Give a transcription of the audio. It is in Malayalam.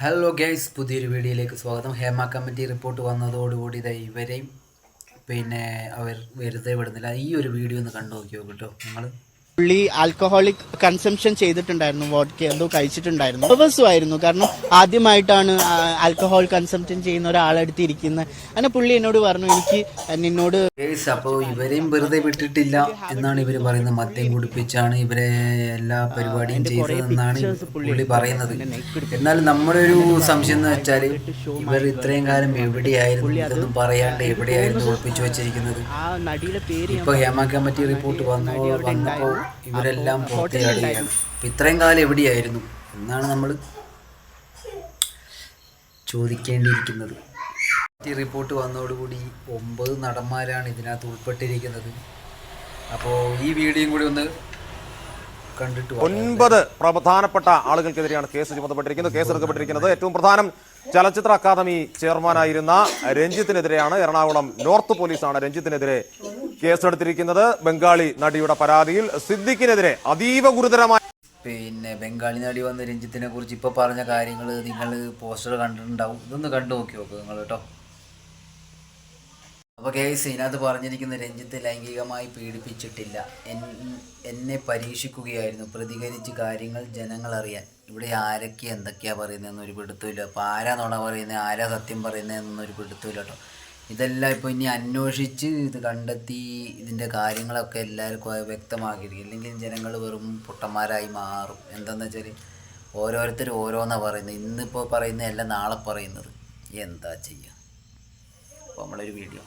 ഹലോ ഗൈസ് പുതിയൊരു വീഡിയോയിലേക്ക് സ്വാഗതം. ഹേമ കമ്മിറ്റി റിപ്പോർട്ട് വന്നതോടുകൂടി ഇതാ ഇവരെയും പിന്നെ അവർ വെറുതെ വിടുന്നില്ല. ഈ ഒരു വീഡിയോ ഒന്ന് കണ്ടു നോക്കിയോ കേട്ടോ. നിങ്ങൾ പുള്ളി ആൽക്കഹോളിക് കൺസംഷൻ ചെയ്തിട്ടുണ്ടായിരുന്നു വോഡ്ക എന്തോ കഴിച്ചിട്ടുണ്ടായിരുന്നു. നെർവസും ആയിരുന്നു കാരണം ആദ്യമായിട്ടാണ് ആൽക്കഹോൾ കൺസംഷൻ ചെയ്യുന്ന ഒരാളെടുത്ത് ഇരിക്കുന്നത് അങ്ങനെ പുള്ളി എന്നോട് പറഞ്ഞു എനിക്ക് നിന്നോട് അപ്പോൾ ഇവരെയും വെറുതെ വിട്ടിട്ടില്ല എന്നാണ് ഇവർ പറയുന്നത്. മദ്യം കുടിപ്പിച്ചാണ് ഇവരെ എല്ലാ പരിപാടിയും ചെയ്തതെന്നാണ് പുള്ളി പറയുന്നത്. എന്നാൽ നമ്മുടെ ഒരു സംശയം എന്ന് വെച്ചാൽ ഇവർ ഇത്രയും കാലം എവിടെയായിരുന്നു ഇതൊന്നും പറയാണ്ട് എവിടെയായിരുന്നു ഒളിപ്പിച്ചു വെച്ചിരിക്കുന്നത്? ഇപ്പൊ ഹേമ കമ്മിറ്റി റിപ്പോർട്ട് വന്നു വന്നപ്പോൾ ഇവരെല്ലാം പുറത്തിയാടുകയാണ് അപ്പൊ ഇത്രയും കാലം എവിടെയായിരുന്നു? എന്നാണ് നമ്മൾ ചോദിക്കേണ്ടിയിരിക്കുന്നത്. റിപ്പോർട്ട് വന്നതോടുകൂടി ഒമ്പത് നടന്മാരാണ് ഇതിനകത്ത് ഉൾപ്പെട്ടിരിക്കുന്നത്. അപ്പോൾ ഈ വീഡിയോയും കൂടി ഒന്ന് കണ്ടിട്ട്. ഒൻപത് പ്രധാനപ്പെട്ട ആളുകൾക്കെതിരെയാണ് കേസ് ചുമത്തപ്പെട്ടിരിക്കുന്നത്. കേസ് എടുക്കപ്പെട്ടിരിക്കുന്നത് ഏറ്റവും പ്രധാനം ചലച്ചിത്ര അക്കാദമി ചെയർമാനായിരുന്ന രഞ്ജിത്തിനെതിരെയാണ്. എറണാകുളം നോർത്ത് പോലീസാണ് രഞ്ജിത്തിനെതിരെ കേസെടുത്തിരിക്കുന്നത് ബംഗാളി നടിയുടെ പരാതിയിൽ സിദ്ദിഖിനെതിരെ അതീവ ഗുരുതരമായ പിന്നെ ബംഗാളി നടി വന്ന രഞ്ജിത്തിനെ കുറിച്ച് ഇപ്പോൾ പറഞ്ഞ കാര്യങ്ങൾ നിങ്ങൾ പോസ്റ്റർ കണ്ടിട്ടുണ്ടാവും. ഇതൊന്ന് കണ്ടു നോക്കി നോക്കുക നിങ്ങൾ കേട്ടോ. അപ്പോൾ കേസ് ഇതിനകത്ത് പറഞ്ഞിരിക്കുന്ന രഞ്ജിത്ത് ലൈംഗികമായി പീഡിപ്പിച്ചിട്ടില്ല. എന്നെ പരീക്ഷിക്കുകയായിരുന്നു. പ്രതികരിച്ച് കാര്യങ്ങൾ ജനങ്ങൾ അറിയാൻ. ഇവിടെ ആരൊക്കെ എന്തൊക്കെയാ പറയുന്നതെന്ന് ഒരു പിടുത്തമില്ല. അപ്പോൾ ആരാ നുണ പറയുന്നത് ആരാ സത്യം പറയുന്നതെന്നൊരു പിടുത്തമില്ല കേട്ടോ. ഇതെല്ലാം ഇപ്പോൾ ഇനി അന്വേഷിച്ച് ഇത് കണ്ടെത്തി ഇതിന്റെ കാര്യങ്ങളൊക്കെ എല്ലാവർക്കും വ്യക്തമാക്കിയിരിക്കും. ഇല്ലെങ്കിൽ ജനങ്ങൾ വെറും പൊട്ടന്മാരായി മാറും. എന്താണെന്ന് വെച്ചാൽ ഓരോരുത്തർ ഓരോന്നാണ് പറയുന്നത്. ഇന്നിപ്പോൾ പറയുന്നതല്ല നാളെ പറയുന്നത്. എന്താ ചെയ്യുക അപ്പോൾ നമ്മളൊരു വീഡിയോ